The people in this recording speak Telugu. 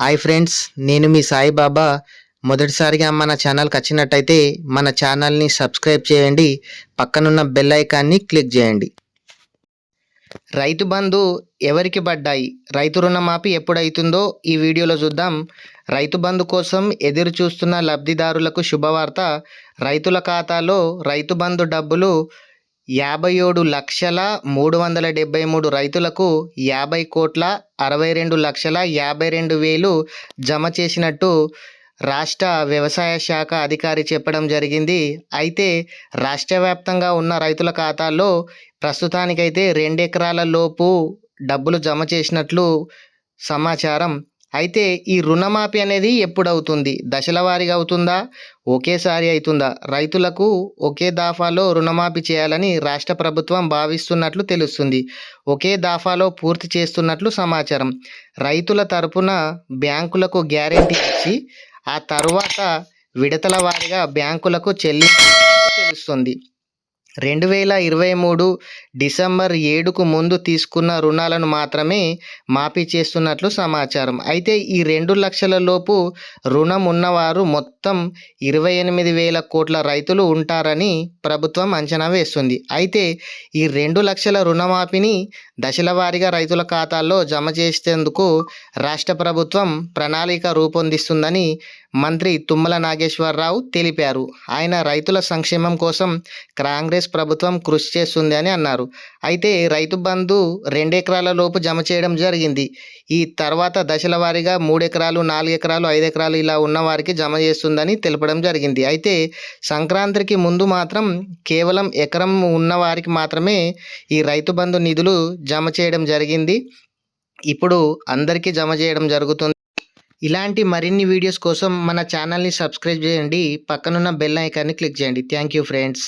హాయ్ ఫ్రెండ్స్ నేను మీ సాయిబాబా మొదటిసారిగా మన ఛానల్కి వచ్చినట్టయితే మన ఛానల్ని సబ్స్క్రైబ్ చేయండి పక్కనున్న బెల్ ఐకాన్ని క్లిక్ చేయండి. రైతు బంధు ఎవరికి పడ్డాయి? రైతు రుణమాఫీ ఎప్పుడైతుందో ఈ వీడియోలో చూద్దాం. రైతు బంధు కోసం ఎదురు చూస్తున్న లబ్ధిదారులకు శుభవార్త. రైతుల ఖాతాలో రైతు బంధు డబ్బులు యాభై ఏడు లక్షల మూడు వందల డెబ్బై మూడు రైతులకు యాభై కోట్ల అరవై రెండు లక్షల యాభై రెండు వేలు జమ చేసినట్టు రాష్ట్ర వ్యవసాయ శాఖ అధికారి చెప్పడం జరిగింది. అయితే రాష్ట్ర వ్యాప్తంగా ఉన్న రైతుల ఖాతాల్లో ప్రస్తుతానికైతే రెండు ఎకరాల లోపు డబ్బులు జమ చేసినట్లు సమాచారం అయితే ఈ రుణమాఫీ అనేది ఎప్పుడవుతుంది? దశల వారీగా అవుతుందా? ఒకేసారి అవుతుందా? రైతులకు ఒకే దాఫాలో రుణమాఫీ చేయాలని రాష్ట్ర ప్రభుత్వం భావిస్తున్నట్లు తెలుస్తుంది. ఒకే దాఫాలో పూర్తి చేస్తున్నట్లు సమాచారం. రైతుల తరపున బ్యాంకులకు గ్యారెంటీ ఇచ్చి ఆ తర్వాత విడతల వారీగా బ్యాంకులకు చెల్లింపు తెలుస్తుంది. రెండు వేల ఇరవై మూడు డిసెంబర్ ఏడుకు ముందు తీసుకున్న రుణాలను మాత్రమే మాఫీ చేస్తున్నట్లు సమాచారం. అయితే ఈ రెండు లక్షల లోపు రుణం ఉన్నవారు మొత్తం ఇరవై ఎనిమిది వేల కోట్ల రైతులు ఉంటారని ప్రభుత్వం అంచనా వేస్తుంది. అయితే ఈ రెండు లక్షల రుణమాఫీని దశల వారీగా రైతుల ఖాతాల్లో జమ చేసేందుకు రాష్ట్ర ప్రభుత్వం ప్రణాళిక రూపొందిస్తుందని మంత్రి తుమ్మల నాగేశ్వరరావు తెలిపారు. ఆయన రైతుల సంక్షేమం కోసం కాంగ్రెస్ ప్రభుత్వం కృషి చేస్తుంది అని అన్నారు. అయితే రైతు బంధు రెండెకరాల లోపు జమ చేయడం జరిగింది. ఈ తర్వాత దశల వారీగా మూడు ఎకరాలు నాలుగు ఎకరాలు ఐదు ఎకరాలు ఇలా ఉన్న వారికి జమ చేస్తుందని తెలపడం జరిగింది. అయితే సంక్రాంతికి ముందు మాత్రం కేవలం ఎకరం ఉన్న వారికి మాత్రమే ఈ రైతు బంధు నిధులు జమ చేయడం జరిగింది. ఇప్పుడు అందరికీ జమ చేయడం జరుగుతుంది. ఇలాంటి మరిన్ని వీడియోస్ కోసం మన ఛానల్ని సబ్స్క్రైబ్ చేయండి. పక్కనున్న బెల్ ఐకాన్ని క్లిక్ చేయండి. Thank you friends.